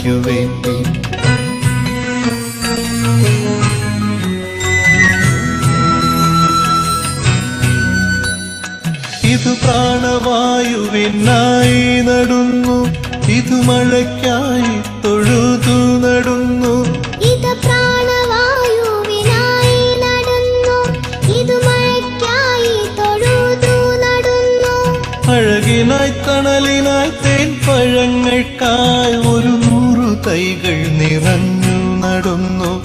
നാളേക്കു വേണ്ടി ഇത് പ്രാണവായുവിനായി നടുന്നു. ഇത് മഴയ്ക്കായി തൊഴുതു നടുന്നു. ഇത് പ്രാണവായുവിനായി നടന്നു. ഇത് മഴയ്ക്കായി തൊഴുതു നടന്നു. അഴകിനായി തണലിനായി തേൻ പഴങ്ങൾക്കായി നടന്നു.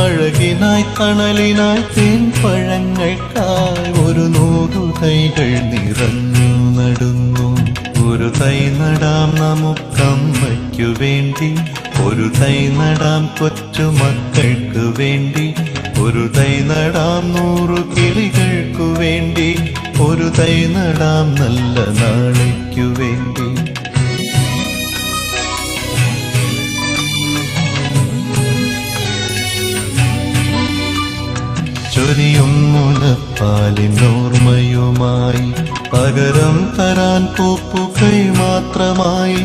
അഴകിനായി തണലിനായി കാൽ ഒരു നൂറു തൈകൾ നിറഞ്ഞു നടുന്നു. ഒരു തൈ നടാം നമുക്കമ്മയ്ക്കു വേണ്ടി. ഒരു തൈ നടാം കൊച്ചു മക്കൾക്ക് വേണ്ടി. ഒരു തൈ നടാം നൂറു കിളികൾക്കു വേണ്ടി. ഒരു തൈ നടാം നല്ല നാളേക്കു വേണ്ടി. ചൊരിയും മുലപ്പാലിനോർമ്മയുമായി പകരം തരാൻ പൂപ്പുകൈ മാത്രമായി.